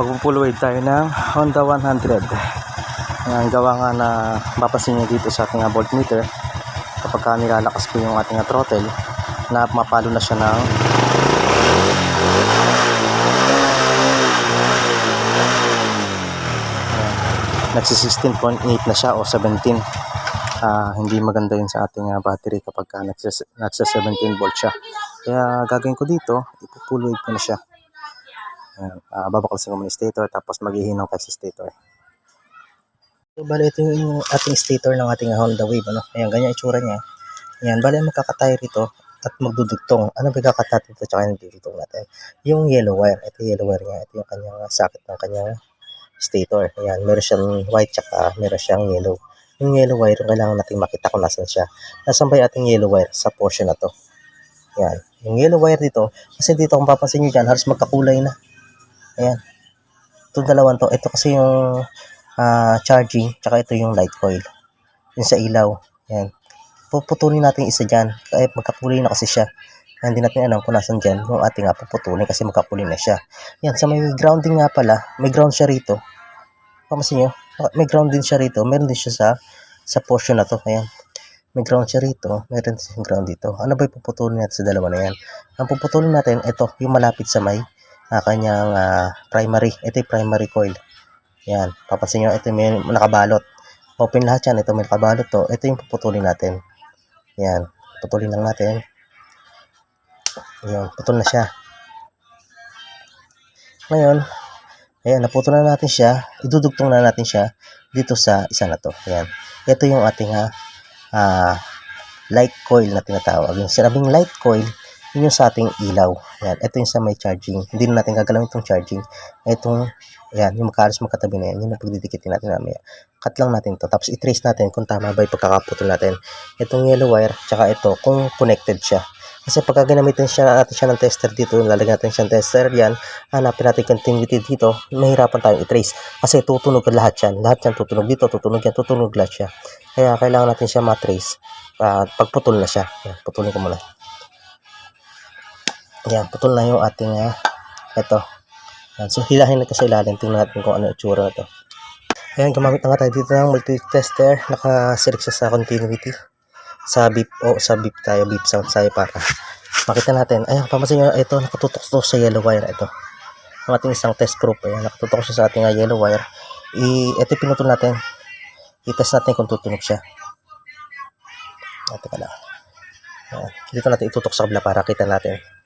magpupuluid tayo ng Honda 100 ang gawa nga na mapapansin nyo dito sa ating voltmeter kapag ka nilalakas ko yung ating throttle na mapalo na siya ng nagsi 16.8 na siya o 17 Ah, hindi maganda yun sa ating ah, battery kapag ka nagsa, nagsa 17 volt siya. Kaya gagawin ko dito ipupuloid ko na siya Ayan, uh, babaklasin ko muna stator tapos maghihinaw tayo sa stator. So, bali ito yung ating stator ng ating Honda Wave. Ano? Ayan, ganyan itsura niya. Ayan, bali magkakatay rito at magdudugtong. Ano ba kakatay dito tsaka yung dudugtong natin? Yung yellow wire. Ito yellow wire niya. Ito yung kanyang socket ng kanyang stator. Ayan, meron siyang white tsaka meron siyang yellow. Yung yellow wire, kailangan natin makita kung nasan siya. Nasaan ba ating yellow wire? Sa portion na to. Ayan. Yung yellow wire dito, kasi dito kung papansin nyo dyan, halos magkakulay na. Ayan. Itong dalawang to. Ito kasi yung ah, charging, tsaka ito yung light coil. Yung sa ilaw. Ayan. Puputulin natin isa dyan. Kaya magkakulay na kasi siya. Hindi natin alam kung nasan dyan yung ating nga puputulin kasi magkakulay na siya. Yan, sa may grounding nga pala, may ground siya rito. Pamansin nyo, may ground din siya rito. Meron din siya sa sa portion na to. Ayan. May ground siya rito. Meron siyang ground dito. Ano ba ipuputulin natin sa dalawa na yan? Ang puputulin natin, ito, yung malapit sa may ah, kanyang ah, primary. Ito yung primary coil. Yan. Papansin nyo, ito may nakabalot. Open lahat yan. Ito may nakabalot to. Ito yung puputulin natin. Yan. Putulin lang natin. Yan. Putol na siya. Ngayon, ayan, naputol na natin siya. Idudugtong na natin siya dito sa isa na to. Ayan. Ito yung ating ah, ah, light coil na tinatawag. Yung sinabing light coil, yun yung sa ating ilaw. Ayan, ito yung sa may charging. Hindi na natin gagalawin itong charging. Itong, ayan, yung makalas magkatabi na yan, yun ang pagdidikitin natin mamaya. Cut lang natin to Tapos i-trace natin kung tama ba yung pagkakaputol natin. Itong yellow wire, tsaka ito, kung connected siya. Kasi pagka ginamitin siya natin siya ng tester dito, lalagyan natin siya ng tester yan, hanapin natin continuity dito, mahirapan tayong i-trace. Kasi tutunog lahat yan. Lahat yan tutunog dito, tutunog yan, tutunog lahat siya. Kaya kailangan natin siya matrace. Uh, pagputol na siya. Putulin ko muna. Yan, putol na yung ating, uh, ito. Yan, so, hilahin natin sa ilalim. Tingnan natin kung ano yung tsura na to. Ayan, gumamit na nga tayo dito ng multi-tester. Naka-select siya sa continuity. Sa beep, o sa beep tayo, beep sound tayo para makita natin. Ayan, pamansin nyo, ito, nakatutok to sa yellow wire. Ito. Ang ating isang test proof. Ayan, nakatutok siya sa ating uh, yellow wire. I, ito pinutol natin. I-test natin kung tutunog siya. Ito ka lang. Ayan. Dito natin itutok sa kabila para kita natin.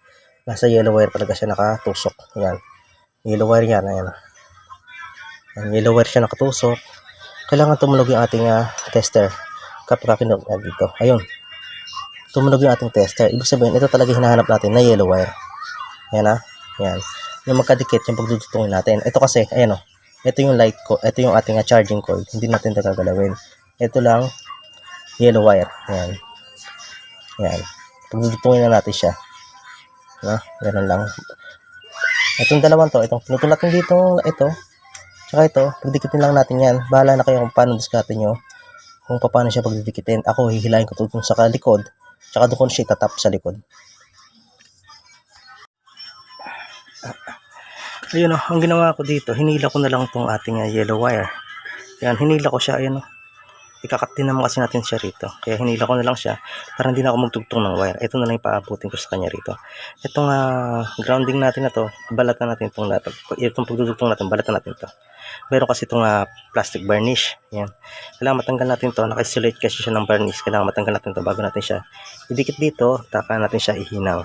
Nasa yellow wire talaga siya nakatusok. Ayan. Yellow wire yan. Ayan. Ayan, yellow wire siya nakatusok. Kailangan tumunog yung ating uh, tester. Kapag kinog uh, dito. Ayun. Tumunog yung ating tester. Ibig sabihin, ito talaga hinahanap natin na yellow wire. Ayan ha. Ayan. Yung magkadikit, yung pagdudutungin natin. Ito kasi, ayan o. Ito yung light ko. Ito yung ating uh, charging coil. Hindi natin ito gagalawin. Ito lang, yellow wire. Ayan. Ayan. Pagdudutungin na natin siya. No? Ganun lang. Itong dalawang to, itong pinutol natin dito, ito, tsaka ito, pagdikitin lang natin yan. Bahala na kayo kung paano diskarte nyo, kung paano siya pagdidikitin. Ako, hihilahin ko dun sa likod, tsaka doon siya itatap sa likod. Ayun o, ang ginawa ko dito, hinila ko na lang itong ating uh, yellow wire. Yan, hinila ko siya, ayun o. Ikakat din naman kasi natin siya rito. Kaya hinila ko na lang siya para hindi na ako magtugtong ng wire. Ito na lang yung paabutin ko sa kanya rito. Itong uh, grounding natin na to, balatan natin itong, itong pagdudugtong natin, balatan natin to. Meron kasi itong uh, plastic varnish. Yan. Kailangan matanggal natin to. Naka-isolate kasi siya ng varnish. Kailangan matanggal natin to bago natin siya idikit dito. Taka natin siya ihinaw.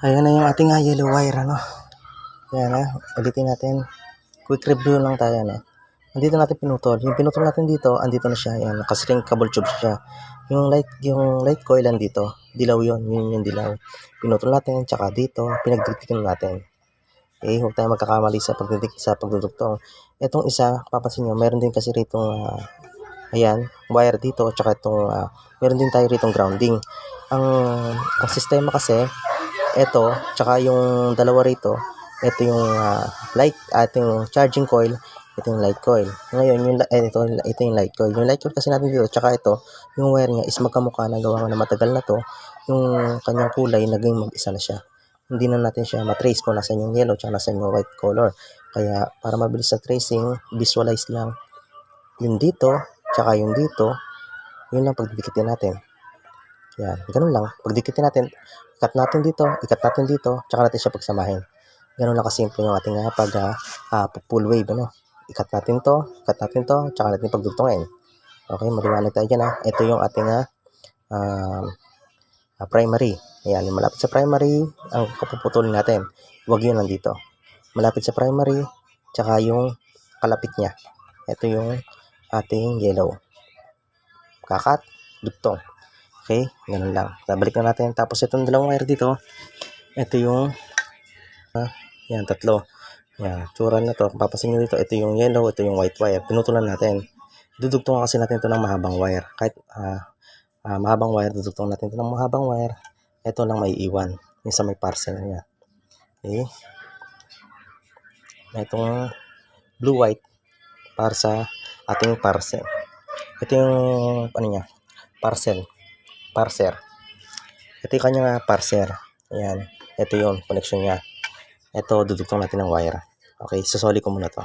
Ayan na yung ating ah, yellow wire, ano. Ayan na, ulitin natin. Quick review lang tayo, ano. Andito natin pinutol. Yung pinutol natin dito, andito na siya. Ayan, nakasring cable tube siya. Yung light, yung light coil andito. Dilaw yon yun yung dilaw. Pinutol natin, tsaka dito, pinagdiktikin natin. Okay, huwag tayo magkakamali sa pagdidik sa pagdudugtong. Itong isa, papansin nyo, meron din kasi rito, ah, ayan, wire dito, tsaka itong, ah, meron din tayo rito grounding. Ang, ang sistema kasi, ito, tsaka yung dalawa rito, ito yung ah, light, at yung charging coil, ito yung light coil. Ngayon, yung, eh, ito, ito yung light coil. Yung light coil kasi natin dito, tsaka ito, yung wire niya is magkamukha na gawa na matagal na to, yung kanyang kulay, naging mag-isa na siya. Hindi na natin siya matrace kung nasan yung yellow, tsaka nasan yung white color. Kaya, para mabilis sa tracing, visualize lang yung dito, tsaka yung dito, yun lang pagdikitin natin. Yan, ganun lang. Pagdikitin natin, ikat natin dito, ikat natin dito, tsaka natin siya pagsamahin. Ganun lang kasimple yung ating uh, pag ah, ah, full wave, ano. Ikat natin to, ikat natin to, tsaka natin pagdugtongin. Okay, maliwanag tayo dyan, ha. Ito yung ating um, ah, primary. Ayan, malapit sa primary, ang kapuputulin natin. Huwag yun nandito. Malapit sa primary, tsaka yung kalapit niya. Ito yung ating yellow. Kakat, dugtong. Okay, ganun lang. Babalik na natin. Tapos itong dalawang wire dito, ito yung, ah, yan, tatlo. Yan, tsura na to. Papasin nyo dito, ito yung yellow, ito yung white wire. Pinutulan natin. Dudugtungan kasi natin ito ng mahabang wire. Kahit ah, ah, mahabang wire, dudugtungan natin ito ng mahabang wire. Ito lang may iwan. Yung sa may parcel niya. Okay. Itong blue-white para sa ating parcel. Ito yung, ano niya, parcel. Parser. Ito yung kanyang ah, parser. Ayan. Ito yung connection niya. Ito, dudugtong natin ng wire. Okay, sasoli ko muna to.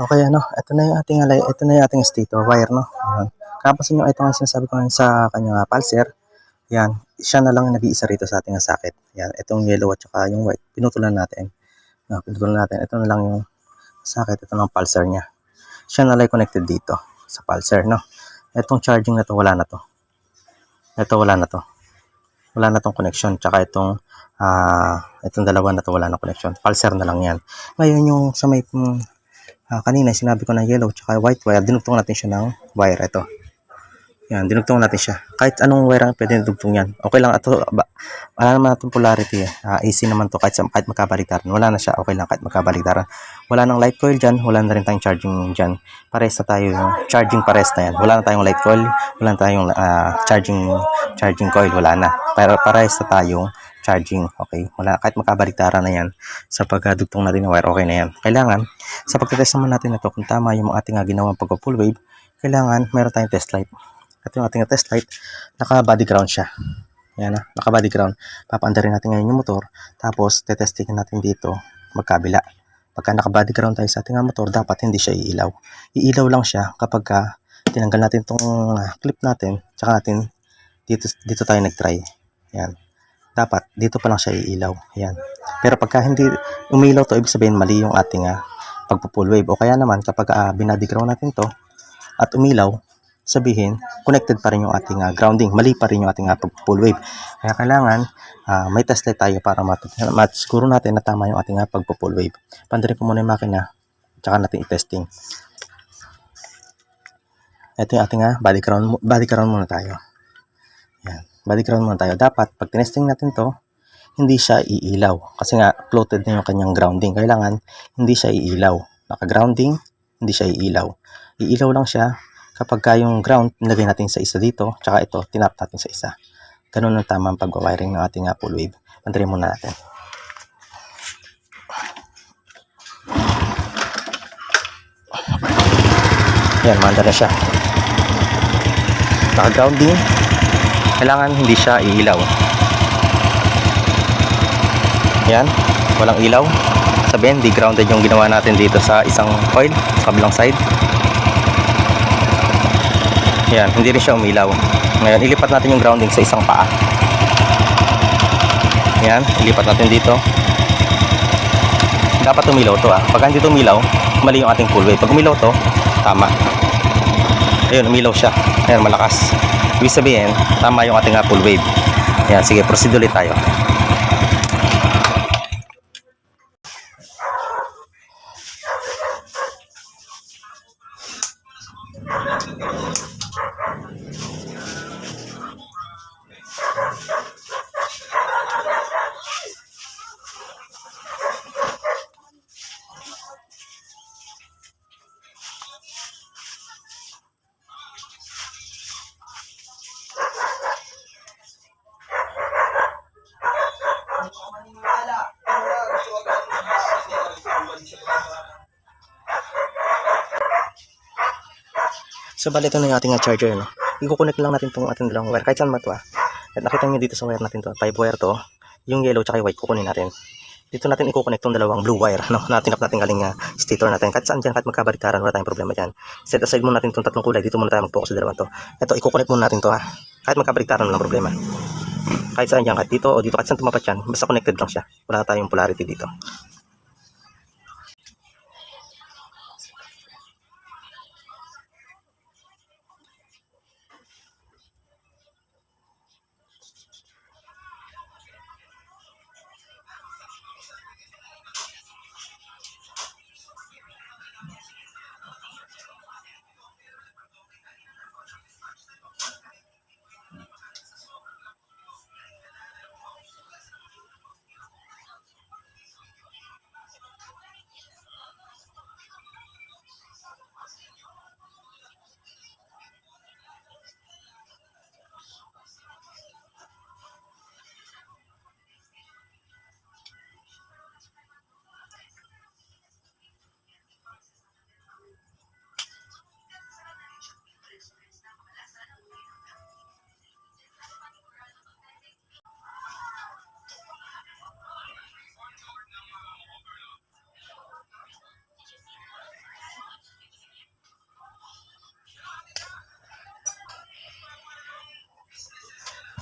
Okay, ano, ito na yung ating alay, ito na yung ating stator wire, no? Ayan. Kapasin nyo, ito nga sinasabi ko sa kanyang ah, pulser. Yan, siya na lang yung nag-iisa rito sa ating ah, socket. Yan, itong yellow at saka yung white, pinutulan natin. No, pinutulan natin. Ito na lang yung socket, ito lang pulser niya. Siya na lang connected dito sa pulser, no? Itong charging na to, wala na to. Ito, wala na to. Wala na tong connection. Tsaka itong, ah, itong dalawa na to, wala na connection. Pulser na lang yan. Ngayon yung sa may, mm, Ah, kanina sinabi ko na yellow tsaka white wire, dinugtong natin siya ng wire ito. Yan, dinugtong natin siya. Kahit anong wire ang pwede dugtong yan. Okay lang. Ba, wala naman natin polarity. Ah, AC naman to kahit, kahit magkabaliktaran. Wala na siya. Okay lang kahit magkabaliktaran. Wala nang light coil dyan. Wala na rin tayong charging dyan. Pares na tayo. Charging pares na yan. Wala na tayong light coil. Wala na tayong ah, charging charging coil. Wala na. Pero pares na tayong charging. Okay. Wala, kahit magkabaliktaran na yan. Sa pagdugtong natin ng wire, okay na yan. Kailangan, sa pagtetest naman natin ito, kung tama yung ating uh, ginawang pag-full wave, kailangan meron tayong test light. Ito yung ating test light, naka-body ground siya. Yan na, naka-body ground. Papaandarin natin ngayon yung motor, tapos tetestingin natin dito magkabila. Pagka naka-body ground tayo sa ating ah, motor, dapat hindi siya iilaw. Iilaw lang siya kapag ka tinanggal natin tong ah, clip natin, tsaka natin dito, dito tayo nag-try. Yan. Dapat dito pa lang siya iilaw. Yan. Pero pagka hindi umilaw to, ibig sabihin mali yung ating uh, pagpo-full wave. O kaya naman kapag uh, binody ground natin to at umilaw, sabihin, connected pa rin yung ating uh, grounding. Mali pa rin yung ating uh, full wave. Kaya kailangan uh, may test light tayo para mat siguro natin na tama yung ating uh, pagpo-full wave. Pandarin ko muna yung makina, tsaka natin i-testing. Ito yung ating uh, body ground, body ground muna tayo. Body ground muna tayo. Dapat, pag tinesting natin to, hindi siya iilaw. Kasi nga, floated na yung kanyang grounding. Kailangan, hindi siya iilaw. Naka-grounding, hindi siya iilaw. Iilaw lang siya kapag ka yung ground, nilagay natin sa isa dito, tsaka ito, tinap natin sa isa. Ganun ang tamang pag-wiring ng ating uh, full wave. Pantarin muna natin. Yan, manda na siya. Naka-grounding. Kailangan hindi siya iilaw. Yan, walang ilaw. Sabihin, di grounded yung ginawa natin dito sa isang coil, sa kabilang side. Yan, hindi rin siya umilaw. Ngayon, ilipat natin yung grounding sa isang paa. Yan, ilipat natin dito. Dapat umilaw to ah. Pag hindi umilaw, mali yung ating full wave. Pag umilaw to, tama. Ayun, umilaw siya. Ayan, malakas. Ibig sabihin, tama yung ating full wave. Yan, sige, proceed ulit tayo. So, bali na yung ating uh, charger, no? I-connect lang natin itong ating dalawang wire. Kahit saan man ito, ah. At nakita nyo dito sa wire natin to, 5 wire to. Yung yellow tsaka yung white, kukunin natin. Dito natin i-connect itong dalawang blue wire, no? Na tinap natin galing uh, stator natin. Kahit saan dyan, kahit magkabalitaran, wala tayong problema dyan. Set aside muna natin itong tatlong kulay. Dito muna tayo mag-focus sa dalawang to. Ito, i-connect muna natin to, ha? Kahit magkabalitaran, walang problema. Kahit saan dyan, kahit dito o dito, kahit saan tumapat yan, basta connected lang siya. Wala tayong polarity dito.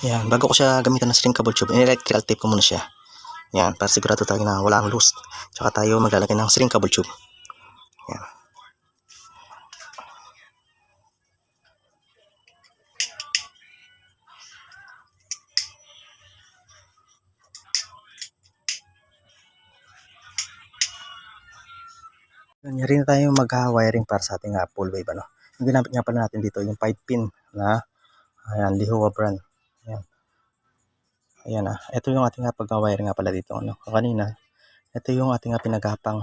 Yan, bago ko siya gamitan ng string cable tube, in-electrical tape ko muna siya. Yan, para sigurado tayo na wala ang loose. Tsaka tayo maglalagay ng string cable tube. Yan. Nangyari na tayo mag-wiring para sa ating uh, full wave. Ano? Yung ginamit nga pala natin dito, yung 5 pin na Ayan, Lihua brand. Ayan. Ah. Ito yung ating nga pag-wire nga pala dito. Ano? Kanina, ito yung ating nga pinagapang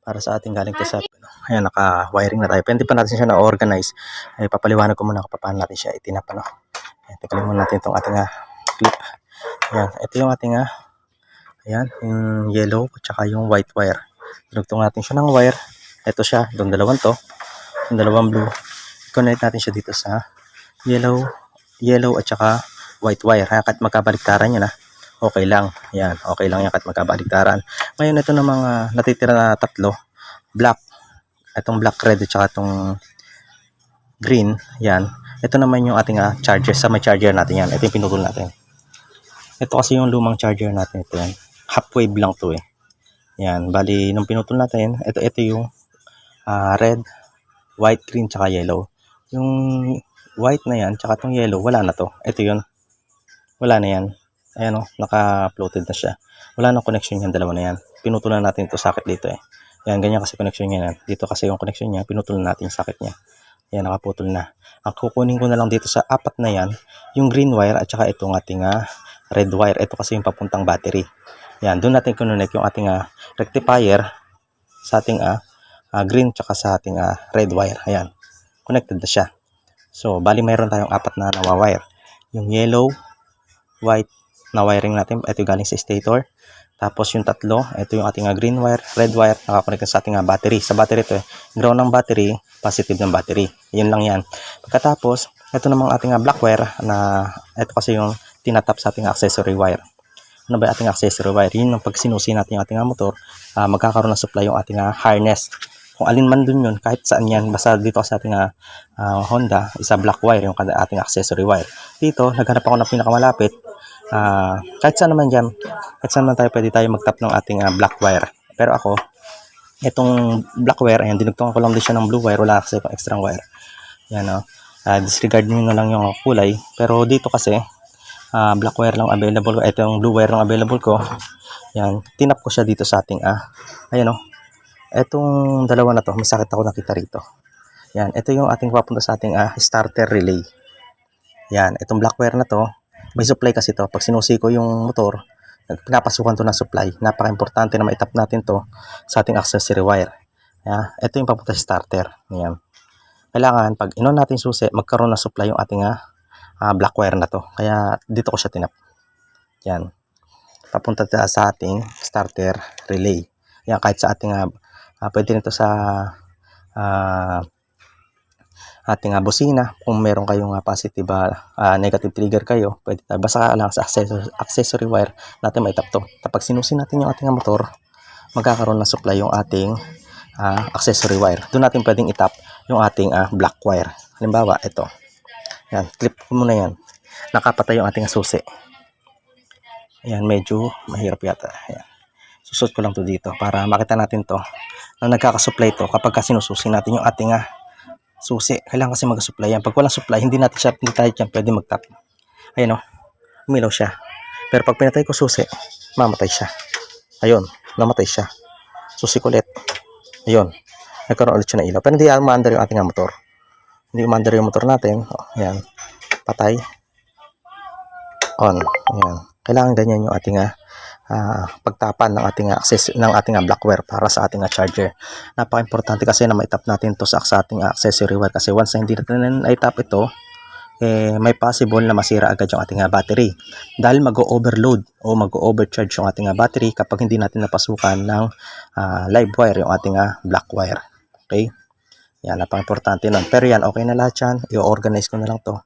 para sa ating galing to sa Ayan, naka-wiring na tayo. Pwede pa natin siya na-organize. Ay, papaliwanag ko muna kung paano natin siya itinap. Ano? Ayan, tanggalin muna natin itong ating nga clip. Ayan, ito yung ating nga Ayan, yung yellow at saka yung white wire. Dinugtong natin siya ng wire. Ito siya, itong dalawang to. Yung dalawang blue. Connect natin siya dito sa yellow, yellow at saka white wire. Ha, kahit magkabaliktaran yun ha. Okay lang. Ayan, okay lang yan kahit magkabaliktaran. Ngayon, ito na mga natitira na tatlo. Black. Itong black red at saka itong green. Yan. Ito naman yung ating ah, charger. Sa may charger natin yan. Ito yung pinutol natin. Ito kasi yung lumang charger natin. Ito yan. Half wave lang to eh. Yan. Bali, nung pinutol natin, ito, ito yung ah, red, white, green, tsaka yellow. Yung white na yan, tsaka itong yellow, wala na to. Ito yun. Wala na yan. Ayan o, naka-floated na siya. Wala na connection yan, dalawa na yan. Pinutulan natin ito socket dito eh. Yan, ganyan kasi connection niya yan. Dito kasi yung connection niya, pinutulan natin yung socket niya. Yan, nakaputol na. Ang kukunin ko na lang dito sa apat na yan, yung green wire at saka itong ating ah, red wire. Ito kasi yung papuntang battery. Yan, doon natin connect yung ating ah, rectifier sa ating ah, ah, green tsaka sa ating ah, red wire. Ayan, connected na siya. So, bali mayroon tayong apat na nawa-wire. Yung yellow, white na wiring natin. Ito yung galing sa stator. Tapos yung tatlo, ito yung ating ah, green wire, red wire, nakakonect sa ating ah, battery. Sa battery ito eh, ground ng battery, positive ng battery. Yun lang yan. Pagkatapos, ito namang ating ah, black wire na ito kasi yung tinatap sa ating accessory wire. Ano ba ating accessory wire? Yun yung pag sinusi natin yung ating motor, ah, magkakaroon ng supply yung ating harness. Kung alin man dun yun, kahit saan yan, basta dito sa ating ah, Honda, isa black wire yung ating accessory wire. Dito, naghanap ako ng pinakamalapit. Ah, kahit saan naman dyan, kahit saan naman tayo pwede tayo mag-tap ng ating ah, black wire. Pero ako, itong black wire, ayan, dinugtungan ko lang din siya ng blue wire, wala kasi pang extra wire. Yan o. Ah, disregard nyo na lang yung kulay. Pero dito kasi, ah, black wire lang available. Ito yung blue wire lang available ko. Yan. Tinap ko siya dito sa ating, ah, ayan o. Etong dalawa na to, may sakit ako nakita rito. Yan. Ito yung ating papunta sa ating ah, starter relay. Yan. Itong black wire na to, may supply kasi to. Pag sinusi ko yung motor, pinapasukan to ng supply. Napaka-importante na maitap natin to sa ating accessory wire. Yeah, ito yung papunta sa starter. Ayan. Kailangan, pag inon natin susi, magkaroon ng supply yung ating ah, black wire na to. Kaya dito ko siya tinap. Yan. Papunta ta sa ating starter relay. Yan, kahit sa ating, ah, ah, pwede nito sa ah, ating ah, busina. Kung meron kayong ah, positive, ah, negative trigger kayo, pwede tayo. Basta lang sa accessory, wire natin may tap to. Kapag sinusin natin yung ating motor, magkakaroon ng supply yung ating ah, accessory wire. Doon natin pwedeng itap yung ating ah, black wire. Halimbawa, ito. Yan, clip ko muna yan. Nakapatay yung ating susi. Ayan, medyo mahirap yata. Ayan. Susot ko lang to dito para makita natin to na nagkakasupply to kapag ka sinususi natin yung ating ah, susi. Kailangan kasi mag-supply yan. Pag walang supply, hindi natin siya, hindi tayo dyan pwede mag-tap. Ayan o, umilaw siya. Pero pag pinatay ko susi, mamatay siya. Ayun, namatay siya. Susi ko ulit. Ayun, nagkaroon ulit siya ng ilaw. Pero hindi umaandar yung ating motor. Hindi umaandar yung motor natin. O, ayan, patay. On. Ayan. Kailangan ganyan yung ating ah, ah, pagtapan ng ating access ng ating ah, blackware para sa ating ah, charger. Napaka-importante kasi na maitap natin to sa, sa ating ah, accessory wire kasi once na hindi natin na-tap ito, eh, may possible na masira agad yung ating battery. Dahil mag-overload o mag-overcharge yung ating battery kapag hindi natin napasukan ng ah, live wire yung ating ah, black wire. Okay? Yan, napaka-importante nun. Pero yan, okay na lahat yan. I-organize ko na lang to.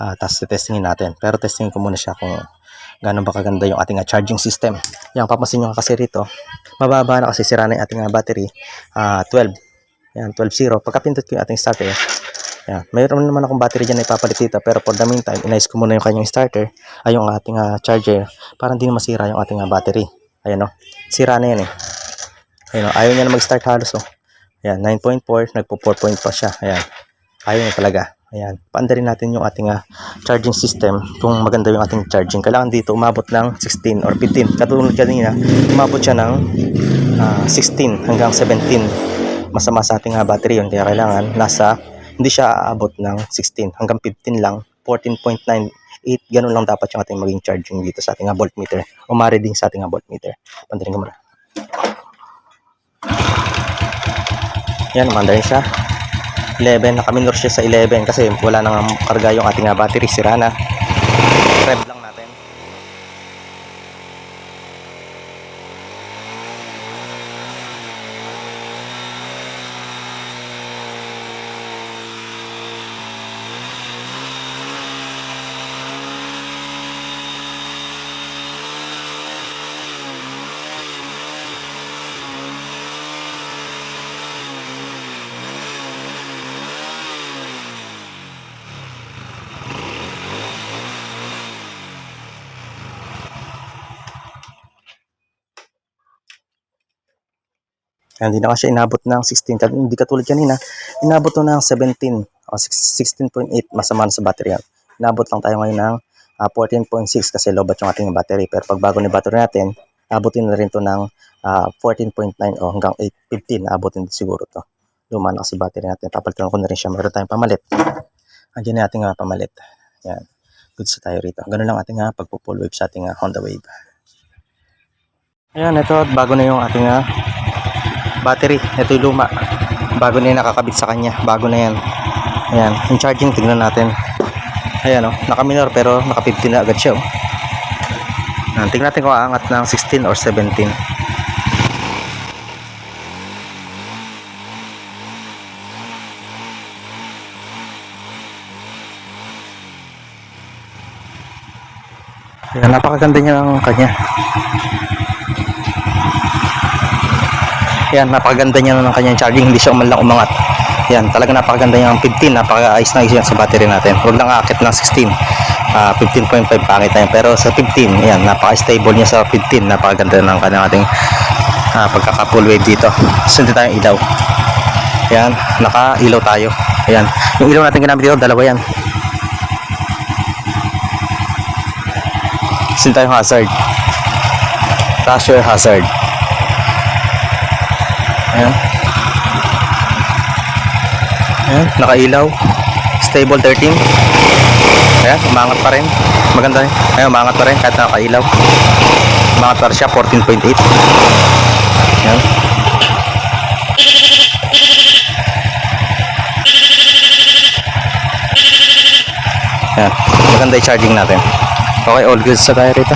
Ah, tapos testingin natin. Pero testingin ko muna siya kung gano'n ba kaganda yung ating ah, charging system. Yan, papansin nyo kasi rito, mababa na kasi sira na yung ating ah, battery. Ah, 12. Yan, 12.0. Pagkapindot ko yung ating starter, yan, mayroon naman akong battery dyan na ipapalit dito. Pero for the meantime, inayos ko muna yung kanyang starter, ay yung ating ah, charger, para hindi masira yung ating battery. Ayan o, sira na yan eh. Ayan o, ayaw niya na mag-start halos o. Ayan, 9.4, nagpo 4 point pa siya. Ayan, ayaw niya talaga. Ayan, paandarin natin yung ating ah, charging system kung maganda yung ating charging. Kailangan dito umabot ng 16 or 15. Katulad kanina, umabot siya ng ah, 16 hanggang 17. Masama sa ating ah, battery yun. Kaya kailangan nasa, hindi siya aabot ng 16 hanggang 15 lang 14.98. Ganun lang dapat yung ating maging charging dito sa ating ah, voltmeter. Umari din sa ating ah, voltmeter. Pandaling ko muna. Yan, umanda rin siya. 11, nakaminor siya sa 11 kasi wala nang karga yung ating ah, battery, sira na. Rev lang natin. Yan, Hindi na kasi inabot ng 16. Kasi Hindi katulad kanina, inabot to ng 17 o 6 16.8 masama na sa battery yan. Inabot lang tayo ngayon ng ah, 14.6 kasi lobat yung ating battery. Pero pag bago ni battery natin, abutin na rin to ng ah, 14.9 o hanggang 8, 15. Abutin din siguro to. Luma na kasi battery natin. Papalitan ko na rin siya. Meron tayong pamalit. Andiyan na ating ah, pamalit. Yan. Goods na tayo rito. Ganun lang ating uh, pagpo-full wave sa ating ah, Honda Wave. Ayan, ito bago na yung ating ah, battery. Ito yung luma. Bago na yung nakakabit sa kanya. Bago na yan. Ayan. Yung charging, tignan natin. Ayan o. naka-minor pero naka-15 na agad siya o. Ayan, tignan natin kung aangat ng 16 or 17. Ayan, napakaganda niya ng kanya. Yan, napakaganda niya ng kanyang charging, hindi siya man lang umangat. Yan, talaga napakaganda niya ng 15, napaka-ayos na yan sa battery natin. Huwag lang akit ng 16. Ah, 15.5 pangit na yan. Pero sa 15, yan, napaka-stable niya sa 15. Napakaganda ng kanyang ating ah, pagkaka-full wave dito. Sunod tayong ilaw. Yan, naka-ilaw tayo. Ayan. Yung ilaw natin ginamit dito, dalawa yan. Sunod tayong hazard. Rasher hazard. Ayan. Ayan, nakailaw. Stable 13. Ayan, umangat pa rin. Maganda rin. Ayan, umangat pa rin kahit nakailaw. Umangat pa rin siya, 14.8. Ayan. Ayan, maganda charging natin. Okay, all good sa tayo rito.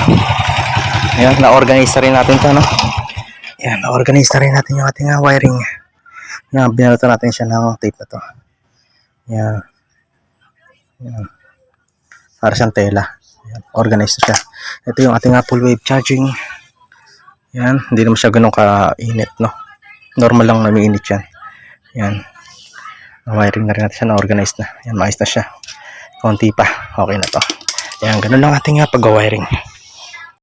Ayan, na-organize na rin natin ito, no? Yan, organize na rin natin yung ating ah, wiring. Yan, binalatan natin siya ng tape na to. Yan. Yan. Para siyang tela. Yan, organize na siya. Ito yung ating ah, full wave charging. Yan, hindi naman siya ganun ka-init, no? Normal lang na init yan. Yan. Na-wiring na rin natin siya, na-organize na. Yan, maayos na siya. Konti pa. Okay na to. Yan, ganun lang ating ah, pag-wiring.